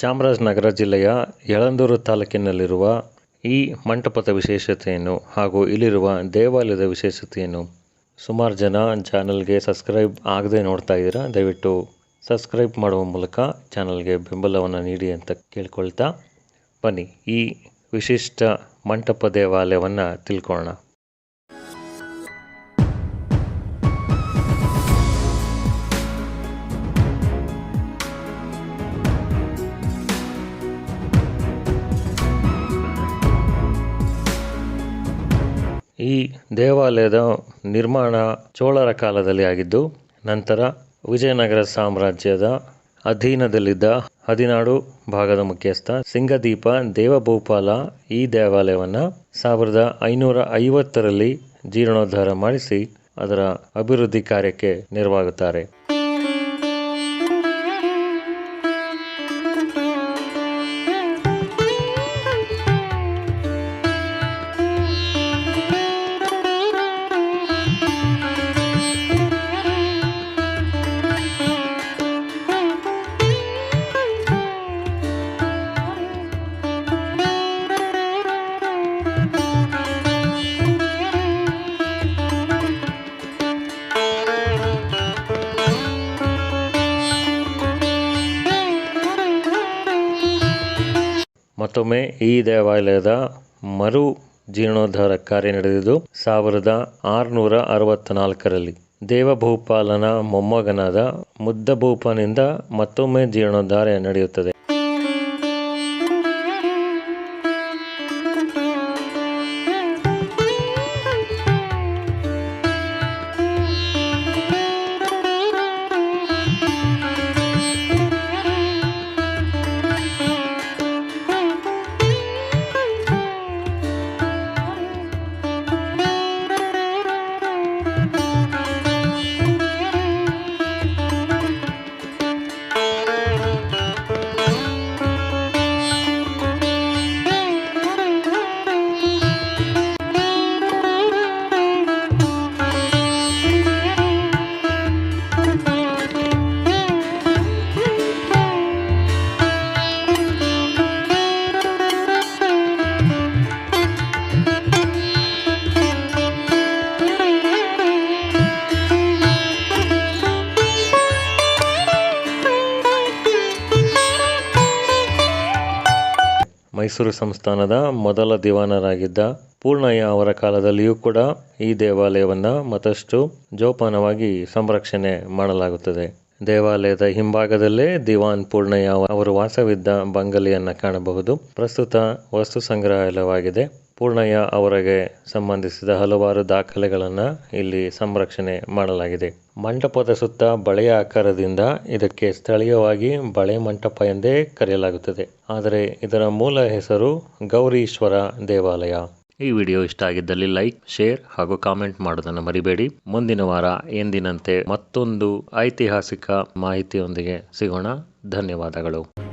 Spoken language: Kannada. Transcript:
ಚಾಮರಾಜನಗರ ಜಿಲ್ಲೆಯ ಯಳಂದೂರು ತಾಲೂಕಿನಲ್ಲಿರುವ ಈ ಮಂಟಪದ ವಿಶೇಷತೆಯನ್ನು ಹಾಗೂ ಇಲ್ಲಿರುವ ದೇವಾಲಯದ ವಿಶೇಷತೆಯನ್ನು ಸುಮಾರು ಜನ ಚಾನಲ್ಗೆ ಸಬ್ಸ್ಕ್ರೈಬ್ ಆಗದೆ ನೋಡ್ತಾ ಇದ್ದೀರಾ? ದಯವಿಟ್ಟು ಸಬ್ಸ್ಕ್ರೈಬ್ ಮಾಡುವ ಮೂಲಕ ಚಾನಲ್ಗೆ ಬೆಂಬಲವನ್ನು ನೀಡಿ ಅಂತ ಕೇಳ್ಕೊಳ್ತಾ ಬನ್ನಿ. ಈ ವಿಶಿಷ್ಟ ಮಂಟಪ ದೇವಾಲಯವನ್ನು ತಿಳ್ಕೊಳ್ಳೋಣ. ಈ ದೇವಾಲಯದ ನಿರ್ಮಾಣ ಚೋಳರ ಕಾಲದಲ್ಲಿ ಆಗಿದ್ದು, ನಂತರ ವಿಜಯನಗರ ಸಾಮ್ರಾಜ್ಯದ ಅಧೀನದಲ್ಲಿದ್ದ ಹದಿನಾಡು ಭಾಗದ ಮುಖ್ಯಸ್ಥ ಸಿಂಗದೀಪ ದೇವಭೂಪಾಲ ಈ ದೇವಾಲಯವನ್ನು ಸಾವಿರದ ಐನೂರ ಐವತ್ತರಲ್ಲಿ ಜೀರ್ಣೋದ್ಧಾರ ಮಾಡಿಸಿ ಅದರ ಅಭಿವೃದ್ಧಿ ಕಾರ್ಯಕ್ಕೆ ನೆರವಾಗುತ್ತಾರೆ. ಮತ್ತೊಮ್ಮೆ ಈ ದೇವಾಲಯದ ಮರು ಜೀರ್ಣೋದ್ಧಾರ ಕಾರ್ಯ ನಡೆದಿದ್ದು ಸಾವಿರದ ಆರುನೂರ ಅರವತ್ನಾಲ್ಕರಲ್ಲಿ ದೇವಭೂಪಾಲನ ಮೊಮ್ಮಗನಾದ ಮುದ್ದಭೂಪನಿಂದ ಮತ್ತೊಮ್ಮೆ ಜೀರ್ಣೋದ್ಧಾರ ನಡೆಯುತ್ತದೆ. ಮೈಸೂರು ಸಂಸ್ಥಾನದ ಮೊದಲ ದಿವಾನರಾಗಿದ್ದ ಪೂರ್ಣಯ್ಯ ಅವರ ಕಾಲದಲ್ಲಿಯೂ ಕೂಡ ಈ ದೇವಾಲಯವನ್ನು ಮತ್ತಷ್ಟು ಜೋಪಾನವಾಗಿ ಸಂರಕ್ಷಣೆ ಮಾಡಲಾಗುತ್ತದೆ. ದೇವಾಲಯದ ಹಿಂಭಾಗದಲ್ಲೇ ದಿವಾನ್ ಪೂರ್ಣಯ್ಯ ಅವರು ವಾಸವಿದ್ದ ಬಂಗಲೆಯನ್ನು ಕಾಣಬಹುದು. ಪ್ರಸ್ತುತ ವಸ್ತು ಸಂಗ್ರಹಾಲಯವಾಗಿದೆ. ಪೂರ್ಣಯ್ಯ ಅವರಿಗೆ ಸಂಬಂಧಿಸಿದ ಹಲವಾರು ದಾಖಲೆಗಳನ್ನು ಇಲ್ಲಿ ಸಂರಕ್ಷಣೆ ಮಾಡಲಾಗಿದೆ. ಮಂಟಪದ ಸುತ್ತ ಬಳೆಯ ಆಕಾರದಿಂದ ಇದಕ್ಕೆ ಸ್ಥಳೀಯವಾಗಿ ಬಳೆ ಮಂಟಪ ಎಂದೇ ಕರೆಯಲಾಗುತ್ತದೆ. ಆದರೆ ಇದರ ಮೂಲ ಹೆಸರು ಗೌರೀಶ್ವರ ದೇವಾಲಯ. ಈ ವಿಡಿಯೋ ಇಷ್ಟ ಆಗಿದ್ದಲ್ಲಿ ಲೈಕ್, ಶೇರ್ ಹಾಗೂ ಕಾಮೆಂಟ್ ಮಾಡೋದನ್ನು ಮರಿಬೇಡಿ. ಮುಂದಿನ ವಾರ ಎಂದಿನಂತೆ ಮತ್ತೊಂದು ಐತಿಹಾಸಿಕ ಮಾಹಿತಿಯೊಂದಿಗೆ ಸಿಗೋಣ. ಧನ್ಯವಾದಗಳು.